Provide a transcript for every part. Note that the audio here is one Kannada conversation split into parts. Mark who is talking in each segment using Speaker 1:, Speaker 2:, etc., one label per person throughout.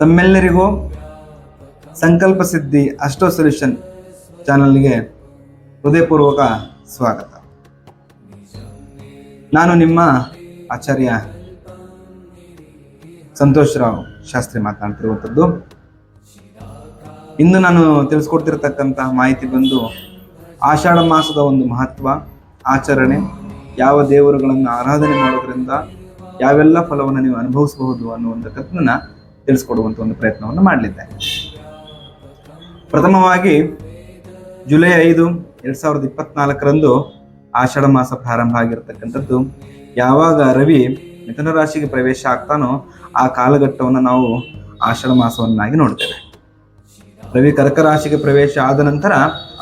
Speaker 1: ತಮ್ಮೆಲ್ಲರಿಗೂ ಸಂಕಲ್ಪ ಸಿದ್ಧಿ ಅಷ್ಟೋ ಸೊಲ್ಯೂಷನ್ ಚಾನಲ್ಗೆ ಹೃದಯಪೂರ್ವಕ ಸ್ವಾಗತ. ನಾನು ನಿಮ್ಮ ಆಚಾರ್ಯ ಸಂತೋಷ್ ರಾವ್ ಶಾಸ್ತ್ರಿ ಮಾತನಾಡ್ತಿರುವಂಥದ್ದು. ಇಂದು ನಾನು ತಿಳಿಸ್ಕೊಡ್ತಿರ್ತಕ್ಕಂತಹ ಮಾಹಿತಿ ಬಂದು ಆಷಾಢ ಮಾಸದ ಒಂದು ಮಹತ್ವ, ಆಚರಣೆ. ಯಾವ ದೇವರುಗಳನ್ನು ಆರಾಧನೆ ಮಾಡೋದ್ರಿಂದ ಯಾವೆಲ್ಲ ಫಲವನ್ನು ನೀವು ಅನುಭವಿಸಬಹುದು ಅನ್ನುವಂಥದ್ದನ್ನ ತಿಳಿಸ್ಕೊಡುವಂಥ ಒಂದು ಪ್ರಯತ್ನವನ್ನು ಮಾಡಲಿದ್ದೆ. ಪ್ರಥಮವಾಗಿ ಜುಲೈ ಐದು ಎರಡು ಸಾವಿರದ ಇಪ್ಪತ್ನಾಲ್ಕರಂದು ಆಷಾಢ ಮಾಸ ಪ್ರಾರಂಭ ಆಗಿರತಕ್ಕಂಥದ್ದು. ಯಾವಾಗ ರವಿ ಮಿಥುನ ರಾಶಿಗೆ ಪ್ರವೇಶ ಆಗ್ತಾನೋ ಆ ಕಾಲಘಟ್ಟವನ್ನು ನಾವು ಆಷಾಢ ಮಾಸವನ್ನಾಗಿ ನೋಡ್ತೇವೆ. ರವಿ ಕರ್ಕ ರಾಶಿಗೆ ಪ್ರವೇಶ ಆದ ನಂತರ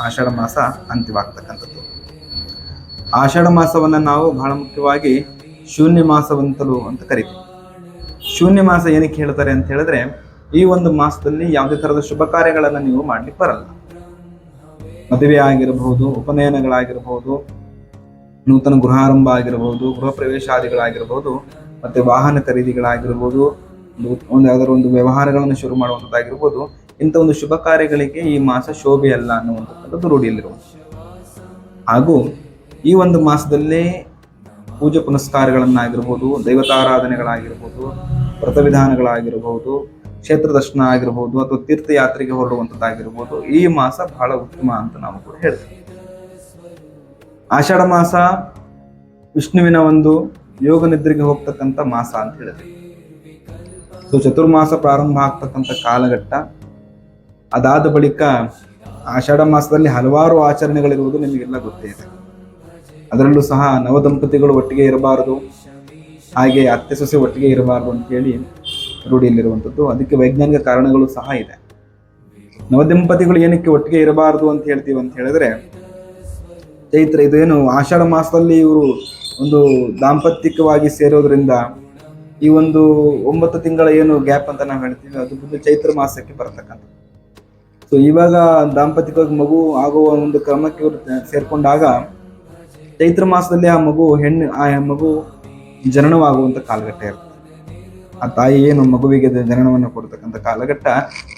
Speaker 1: ಆಷಾಢ ಮಾಸ ಅಂತ್ಯವಾಗ್ತಕ್ಕಂಥದ್ದು. ಆಷಾಢ ಮಾಸವನ್ನು ನಾವು ಬಹಳ ಮುಖ್ಯವಾಗಿ ಶೂನ್ಯ ಮಾಸವಂತಲು ಅಂತ ಕರಿತೀವಿ. ಶೂನ್ಯ ಮಾಸ ಏನಕ್ಕೆ ಹೇಳ್ತಾರೆ ಅಂತ ಹೇಳಿದ್ರೆ, ಈ ಒಂದು ಮಾಸದಲ್ಲಿ ಯಾವುದೇ ಥರದ ಶುಭ ಕಾರ್ಯಗಳನ್ನು ನೀವು ಮಾಡ್ಲಿಕ್ಕೆ ಬರಲ್ಲ. ಮದುವೆ ಆಗಿರಬಹುದು, ಉಪನಯನಗಳಾಗಿರಬಹುದು, ನೂತನ ಗೃಹಾರಂಭ ಆಗಿರಬಹುದು, ಗೃಹ ಪ್ರವೇಶಾದಿಗಳಾಗಿರಬಹುದು, ಮತ್ತೆ ವಾಹನ ಖರೀದಿಗಳಾಗಿರ್ಬೋದು ಒಂದು- ಯಾವ್ದಾದ್ರು ಒಂದು ವ್ಯವಹಾರಗಳನ್ನು ಶುರು ಮಾಡುವಂಥದ್ದಾಗಿರ್ಬೋದು ಇಂಥ ಒಂದು ಶುಭ ಕಾರ್ಯಗಳಿಗೆ ಈ ಮಾಸ ಶೋಭೆ ಅಲ್ಲ ಅನ್ನುವಂಥದ್ದು ರೂಢಿಯಲ್ಲಿರುವುದು ಹಾಗೂ ಈ ಒಂದು ಮಾಸದಲ್ಲಿ ಪೂಜೆ ಪುನಸ್ಕಾರಗಳನ್ನಾಗಿರ್ಬೋದು, ದೈವತಾರಾಧನೆಗಳಾಗಿರ್ಬೋದು, ವ್ರತವಿಧಾನಗಳಾಗಿರ್ಬೋದು, ಕ್ಷೇತ್ರ ದರ್ಶನ ಆಗಿರ್ಬೋದು ಅಥವಾ ತೀರ್ಥಯಾತ್ರೆಗೆ ಹೊರಡುವಂಥದ್ದಾಗಿರ್ಬೋದು, ಈ ಮಾಸ ಬಹಳ ಉತ್ತಮ ಅಂತ ನಾವು ಕೂಡ ಹೇಳ್ತೀವಿ. ಆಷಾಢ ಮಾಸ ವಿಷ್ಣುವಿನ ಒಂದು ಯೋಗ ನಿದ್ರೆಗೆ ಹೋಗ್ತಕ್ಕಂಥ ಮಾಸ ಅಂತ ಹೇಳಿದ್ವಿ. ಸೊ, ಚತುರ್ಮಾಸ ಪ್ರಾರಂಭ ಆಗ್ತಕ್ಕಂಥ ಕಾಲಘಟ್ಟ. ಅದಾದ ಬಳಿಕ ಆಷಾಢ ಮಾಸದಲ್ಲಿ ಹಲವಾರು ಆಚರಣೆಗಳಿರುವುದು ನಿಮಗೆಲ್ಲ ಗೊತ್ತೇ ಇದೆ. ಅದರಲ್ಲೂ ಸಹ ನವದಂಪತಿಗಳು ಒಟ್ಟಿಗೆ ಇರಬಾರದು. ಹಾಗೆ ಅತ್ತೆ ಸೊಸೆ ಒಟ್ಟಿಗೆ ಇರಬಾರದು ಅಂತ ಹೇಳಿ ರೂಢಿಯಲ್ಲಿರುವಂಥದ್ದು. ಅದಕ್ಕೆ ವೈಜ್ಞಾನಿಕ ಕಾರಣಗಳು ಸಹ ಇದೆ. ನವದಂಪತಿಗಳು ಏನಕ್ಕೆ ಒಟ್ಟಿಗೆ ಇರಬಾರದು ಅಂತ ಹೇಳ್ತೀವಿ ಅಂತ ಹೇಳಿದ್ರೆ ಚೈತ್ರ ಇದೇನು ಆಷಾಢ ಮಾಸದಲ್ಲಿ ಇವರು ಒಂದು ದಾಂಪತ್ಯಿಕವಾಗಿ ಸೇರೋದ್ರಿಂದ ಈ ಒಂದು ಒಂಬತ್ತು ತಿಂಗಳ ಏನು ಗ್ಯಾಪ್ ಅಂತ ನಾವು ಹೇಳ್ತೀವಿ, ಅದು ಬಂದು ಚೈತ್ರ ಮಾಸಕ್ಕೆ ಬರತಕ್ಕಂಥದ್ದು. ಸೊ ಇವಾಗ ದಾಂಪತ್ಯಿಕವಾಗಿ ಮಗು ಆಗುವ ಒಂದು ಕ್ರಮಕ್ಕೆ ಇವರು ಸೇರ್ಕೊಂಡಾಗ ಚೈತ್ರ ಮಾಸದಲ್ಲಿ ಆ ಮಗು, ಹೆಣ್ಣು, ಆ ಮಗು ಜನನವಾಗುವಂತ ಕಾಲಘಟ್ಟ ಇರುತ್ತೆ. ಆ ತಾಯಿ ಏನು ಮಗುವಿಗೆ ಜನನವನ್ನು ಕೊಡ್ತಕ್ಕಂಥ ಕಾಲಘಟ್ಟ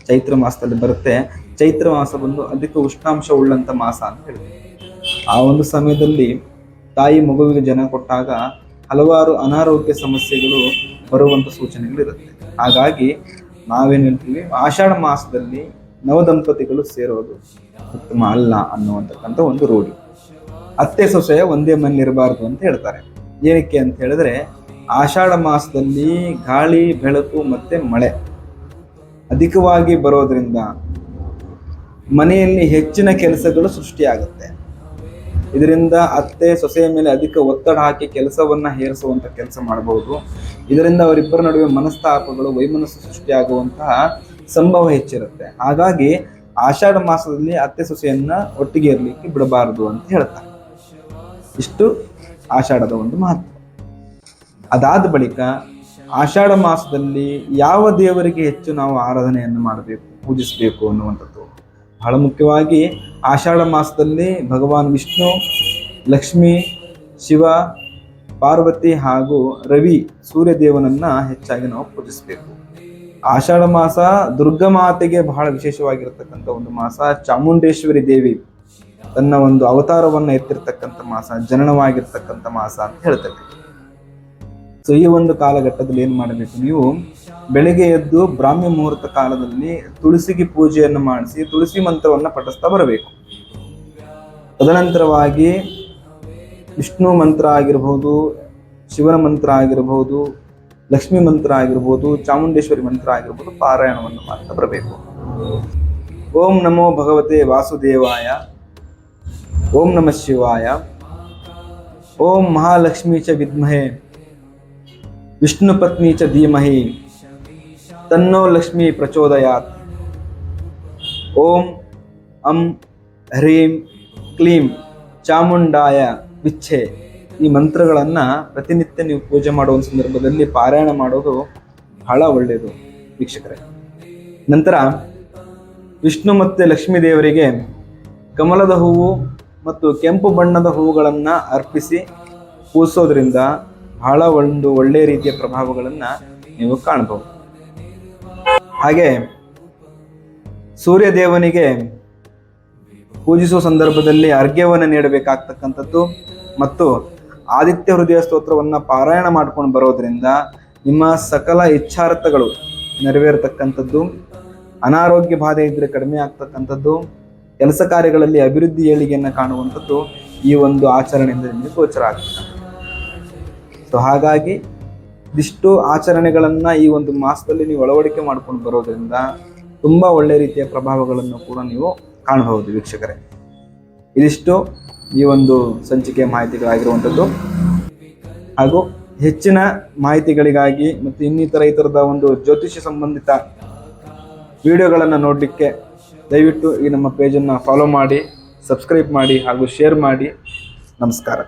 Speaker 1: ಚೈತ್ರ ಮಾಸದಲ್ಲಿ ಬರುತ್ತೆ. ಚೈತ್ರ ಮಾಸ ಬಂದು ಅಧಿಕ ಉಷ್ಣಾಂಶ ಉಳ್ಳಂತ ಮಾಸ ಅಂತ ಹೇಳ್ತೀವಿ. ಆ ಒಂದು ಸಮಯದಲ್ಲಿ ತಾಯಿ ಮಗುವಿಗೆ ಜನ ಕೊಟ್ಟಾಗ ಹಲವಾರು ಅನಾರೋಗ್ಯ ಸಮಸ್ಯೆಗಳು ಬರುವಂತ ಸೂಚನೆಗಳಿರುತ್ತೆ. ಹಾಗಾಗಿ ನಾವೇನು ಹೇಳ್ತೀವಿ, ಆಷಾಢ ಮಾಸದಲ್ಲಿ ನವದಂಪತಿಗಳು ಸೇರೋದು ಉತ್ತಮ ಅಲ್ಲ ಅನ್ನುವಂತಕ್ಕಂಥ ಒಂದು ರೂಢಿ. ಅತ್ತೆ ಸೊಸೆಯ ಒಂದೇ ಮನೆ ಇರಬಾರ್ದು ಅಂತ ಹೇಳ್ತಾರೆ. ಏನಕ್ಕೆ ಅಂತ ಹೇಳಿದ್ರೆ ಆಷಾಢ ಮಾಸದಲ್ಲಿ ಗಾಳಿ, ಬೆಳಕು ಮತ್ತೆ ಮಳೆ ಅಧಿಕವಾಗಿ ಬರೋದ್ರಿಂದ ಮನೆಯಲ್ಲಿ ಹೆಚ್ಚಿನ ಕೆಲಸಗಳು ಸೃಷ್ಟಿಯಾಗುತ್ತೆ. ಇದರಿಂದ ಅತ್ತೆ ಸೊಸೆಯ ಮೇಲೆ ಅಧಿಕ ಒತ್ತಡ ಹಾಕಿ ಕೆಲಸವನ್ನ ಹೇರಿಸುವಂತ ಕೆಲಸ ಮಾಡಬಹುದು ಇದರಿಂದ ಅವರಿಬ್ಬರ ನಡುವೆ ಮನಸ್ತಾಪಗಳು, ವೈಮನಸ್ಸು ಸೃಷ್ಟಿಯಾಗುವಂತಹ ಸಂಭವ ಹೆಚ್ಚಿರುತ್ತೆ. ಹಾಗಾಗಿ ಆಷಾಢ ಮಾಸದಲ್ಲಿ ಅತ್ತೆ ಸೊಸೆಯನ್ನ ಒಟ್ಟಿಗೆ ಇರಲಿಕ್ಕೆ ಬಿಡಬಾರದು ಅಂತ ಹೇಳ್ತಾರೆ. ಇಷ್ಟು ಆಷಾಢದ ಒಂದು ಮಹತ್ವ. ಅದಾದ ಬಳಿಕ ಆಷಾಢ ಮಾಸದಲ್ಲಿ ಯಾವ ದೇವರಿಗೆ ಹೆಚ್ಚು ನಾವು ಆರಾಧನೆಯನ್ನು ಮಾಡಬೇಕು, ಪೂಜಿಸಬೇಕು ಅನ್ನುವಂಥದ್ದು. ಬಹಳ ಮುಖ್ಯವಾಗಿ ಆಷಾಢ ಮಾಸದಲ್ಲಿ ಭಗವಾನ್ ವಿಷ್ಣು, ಲಕ್ಷ್ಮಿ, ಶಿವ, ಪಾರ್ವತಿ ಹಾಗೂ ರವಿ ಸೂರ್ಯದೇವನನ್ನ ಹೆಚ್ಚಾಗಿ ನಾವು ಪೂಜಿಸಬೇಕು. ಆಷಾಢ ಮಾಸ ದುರ್ಗಾ ಮಾತೆಗೆ ಬಹಳ ವಿಶೇಷವಾಗಿರತಕ್ಕಂಥ ಒಂದು ಮಾಸ ಚಾಮುಂಡೇಶ್ವರಿ ದೇವಿ. ತನ್ನ ಒಂದು ಅವತಾರವನ್ನ ಎತ್ತಿರ್ತಕ್ಕಂಥ ಮಾಸ, ಜನನವಾಗಿರ್ತಕ್ಕಂಥ ಮಾಸ ಅಂತ ಹೇಳ್ತೇವೆ. ಸೊ ಈ ಒಂದು ಕಾಲಘಟ್ಟದಲ್ಲಿ ಏನು ಮಾಡಬೇಕು ನೀವು? ಬೆಳಿಗ್ಗೆ ಎದ್ದು ಬ್ರಾಹ್ಮ್ಯ ಮುಹೂರ್ತ ಕಾಲದಲ್ಲಿ ತುಳಸಿಗೆ ಪೂಜೆಯನ್ನು ಮಾಡಿಸಿ ತುಳಸಿ ಮಂತ್ರವನ್ನ ಪಠಿಸ್ತಾ ಬರಬೇಕು. ತದನಂತರವಾಗಿ ವಿಷ್ಣು ಮಂತ್ರ ಆಗಿರಬಹುದು ಶಿವನ ಮಂತ್ರ ಆಗಿರಬಹುದು ಲಕ್ಷ್ಮಿ ಮಂತ್ರ ಆಗಿರ್ಬೋದು, ಚಾಮುಂಡೇಶ್ವರಿ ಮಂತ್ರ ಆಗಿರ್ಬೋದು ಪಾರಾಯಣವನ್ನು ಮಾಡ್ತಾ ಬರಬೇಕು. ಓಂ ನಮೋ ಭಗವತೆ ವಾಸುದೇವಾಯ. ಓಂ ನಮಃ ಶಿವಾಯ. ಓಂ ಮಹಾಲಕ್ಷ್ಮೀ ಚ ವಿದ್ಮಹೆ. ವಿಷ್ಣು ಪತ್ನಿ ಚ ಧೀಮಹಿ. ತನ್ನೋ ಲಕ್ಷ್ಮಿ ಪ್ರಚೋದಯಾತ್. ಓಂ ಅಂ ಹ್ರೀಂ ಕ್ಲೀಂ ಚಾಮುಂಡಾಯ ವಿಚ್ಛೆ. ಈ ಮಂತ್ರಗಳನ್ನು ಪ್ರತಿನಿತ್ಯ ನೀವು ಪೂಜೆ ಮಾಡುವ ಸಂದರ್ಭದಲ್ಲಿ ಪಾರಾಯಣ ಮಾಡೋದು ಬಹಳ ಒಳ್ಳೆಯದು ವೀಕ್ಷಕರೇ. ನಂತರ ವಿಷ್ಣು ಮತ್ತು ಲಕ್ಷ್ಮೀ ದೇವರಿಗೆ ಕಮಲದ ಹೂವು ಮತ್ತು ಕೆಂಪು ಬಣ್ಣದ ಹೂವುಗಳನ್ನು ಅರ್ಪಿಸಿ ಪೂಸೋದ್ರಿಂದ ಬಹಳ ಒಂದು ಒಳ್ಳೆಯ ರೀತಿಯ ಪ್ರಭಾವಗಳನ್ನು ನೀವು ಕಾಣಬಹುದು. ಹಾಗೆ ಸೂರ್ಯ ದೇವನಿಗೆ ಪೂಜಿಸುವ ಸಂದರ್ಭದಲ್ಲಿ ಅರ್ಘ್ಯವನ್ನು ನೀಡಬೇಕಾಗ್ತಕ್ಕಂಥದ್ದು ಮತ್ತು ಆದಿತ್ಯ ಹೃದಯ ಸ್ತೋತ್ರವನ್ನು ಪಾರಾಯಣ ಮಾಡ್ಕೊಂಡು ಬರೋದ್ರಿಂದ ನಿಮ್ಮ ಸಕಲ ಇಚ್ಛಾರ್ಥಗಳು ನೆರವೇರತಕ್ಕಂಥದ್ದು, ಅನಾರೋಗ್ಯ ಬಾಧೆ ಇದ್ದರೆ ಕಡಿಮೆ ಆಗ್ತಕ್ಕಂಥದ್ದು ಕೆಲಸ ಕಾರ್ಯಗಳಲ್ಲಿ ಅಭಿವೃದ್ಧಿ ಏಳಿಗೆಯನ್ನು ಕಾಣುವಂಥದ್ದು ಈ ಒಂದು ಆಚರಣೆಯಿಂದ ನಿಮಗೆ ಗೋಚರ ಆಗುತ್ತೆ ಸೊ ಹಾಗಾಗಿ ಇದಿಷ್ಟು ಆಚರಣೆಗಳನ್ನು ಈ ಒಂದು ಮಾಸದಲ್ಲಿ ನೀವು ಅಳವಡಿಕೆ ಮಾಡ್ಕೊಂಡು ಬರೋದ್ರಿಂದ ತುಂಬ ಒಳ್ಳೆ ರೀತಿಯ ಪ್ರಭಾವಗಳನ್ನು ಕೂಡ ನೀವು ಕಾಣಬಹುದು ವೀಕ್ಷಕರೇ. ಇದಿಷ್ಟು ಈ ಒಂದು ಸಂಚಿಕೆ ಮಾಹಿತಿಗಳಾಗಿರುವಂಥದ್ದು. ಹಾಗೂ ಹೆಚ್ಚಿನ ಮಾಹಿತಿಗಳಿಗಾಗಿ ಮತ್ತು ಇನ್ನಿತರ ಈ ಥರದ ಒಂದು ಜ್ಯೋತಿಷ್ಯ ಸಂಬಂಧಿತ ವಿಡಿಯೋಗಳನ್ನು ನೋಡಲಿಕ್ಕೆ ದಯವಿಟ್ಟು ಈ ನಮ್ಮ ಪೇಜನ್ನು ಫಾಲೋ ಮಾಡಿ ಸಬ್ಸ್ಕ್ರೈಬ್ ಮಾಡಿ ಹಾಗೂ ಶೇರ್ ಮಾಡಿ. ನಮಸ್ಕಾರ.